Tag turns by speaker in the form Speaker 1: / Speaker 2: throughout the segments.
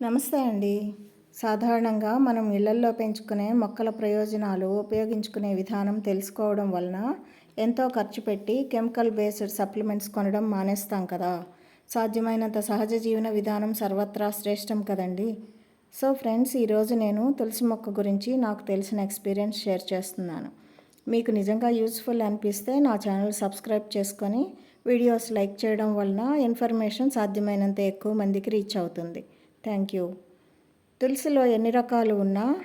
Speaker 1: నమస్తే అండి. సాధారణంగా మనం ఇళ్ళల్లో పెంచుకునే మొక్కల ప్రయోజనాలు ఉపయోగించుకునే విధానం తెలుసుకోవడం వలన ఎంతో ఖర్చు పెట్టి కెమికల్ బేస్డ్ సప్లిమెంట్స్ కొనడం మానేస్తాం కదా. సాధ్యమైనంత సహజ జీవన విధానం సర్వత్రా శ్రేష్టం కదండి. సో ఫ్రెండ్స్ ఈరోజు నేను తులసి మొక్క గురించి నాకు తెలిసిన ఎక్స్పీరియన్స్ షేర్ చేస్తున్నాను. మీకు నిజంగా యూస్ఫుల్ అనిపిస్తే నా ఛానల్ సబ్స్క్రైబ్ చేసుకొని వీడియోస్ లైక్ చేయడం వలన ఇన్ఫర్మేషన్ సాధ్యమైనంత ఎక్కువ మందికి రీచ్ అవుతుంది. Thank you. తులసిలో ఎన్ని రకాలు ఉన్నా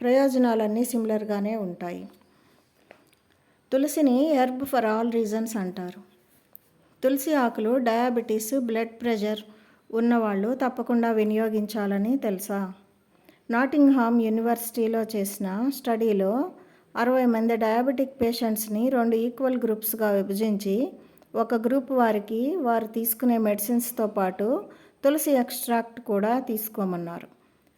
Speaker 1: ప్రయోజనాలన్నీ సిమిలర్గానే ఉంటాయి. తులసిని హెర్బ్ ఫర్ ఆల్ రీజన్స్ అంటారు. తులసి ఆకులు డయాబెటీస్ బ్లడ్ ప్రెషర్ ఉన్నవాళ్ళు తప్పకుండా వినియోగించాలని తెలుసా? నాటింగ్హామ్ యూనివర్సిటీలో చేసిన స్టడీలో అరవై మంది డయాబెటిక్ పేషెంట్స్ని రెండు ఈక్వల్ గ్రూప్స్గా విభజించి ఒక గ్రూప్ వారికి వారు తీసుకునే మెడిసిన్స్తో పాటు తులసి ఎక్స్ట్రాక్ట్ కూడా తీసుకోమన్నారు.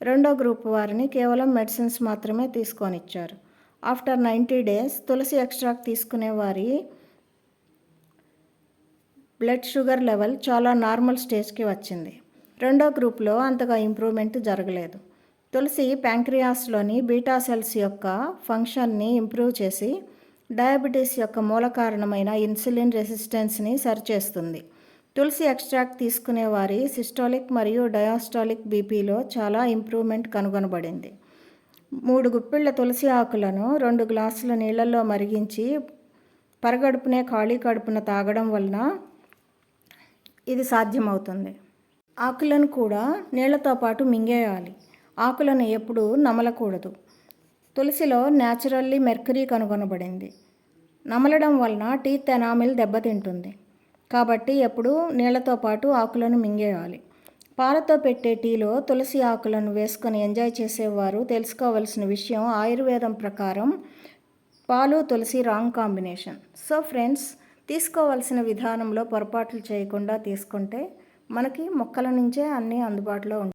Speaker 1: రెండో గ్రూప్ వారిని కేవలం మెడిసిన్స్ మాత్రమే తీసుకొనిచ్చారు. ఆఫ్టర్ నైంటీ డేస్ తులసి ఎక్స్ట్రాక్ట్ తీసుకునే వారి బ్లడ్ షుగర్ లెవెల్ చాలా నార్మల్ స్టేజ్కి వచ్చింది. రెండో గ్రూప్లో అంతగా ఇంప్రూవ్మెంట్ జరగలేదు. తులసి ప్యాంక్రియాస్లోని బీటా సెల్స్ యొక్క ఫంక్షన్ని ఇంప్రూవ్ చేసి డయాబెటీస్ యొక్క మూల కారణమైన ఇన్సులిన్ రెసిస్టెన్స్ని సరిచేస్తుంది. తులసి ఎక్స్ట్రాక్ట్ తీసుకునే వారి సిస్టాలిక్ మరియు డయాస్టాలిక్ బీపీలో చాలా ఇంప్రూవ్మెంట్ కనుగొనబడింది. మూడు గుప్పిళ్ళ తులసి ఆకులను రెండు గ్లాసుల నీళ్ళల్లో మరిగించి పరగడుపునే ఖాళీ కడుపున తాగడం వలన ఇది సాధ్యమవుతుంది. ఆకులను కూడా నీళ్ళతో పాటు మింగేయాలి. ఆకులను ఎప్పుడూ నమలకూడదు. తులసిలో న్యాచురల్లీ మెర్కరీ కనుగొనబడింది. నమలడం వలన టీత్ ఎనామిల్ దెబ్బతింటుంది. కాబట్టి ఎప్పుడు నీళ్ళతో పాటు ఆకులను మింగేయాలి. పాలతో పెట్టే టీలో తులసి ఆకులను వేసుకొని ఎంజాయ్ చేసేవారు తెలుసుకోవలసిన విషయం ఆయుర్వేదం ప్రకారం పాలు తులసి రాంగ్ కాంబినేషన్. సో ఫ్రెండ్స్ తీసుకోవాల్సిన విధానంలో పొరపాట్లు చేయకుండా తీసుకుంటే మనకి మొక్కల నుంచే అన్నీ అందుబాటులో ఉంటాయి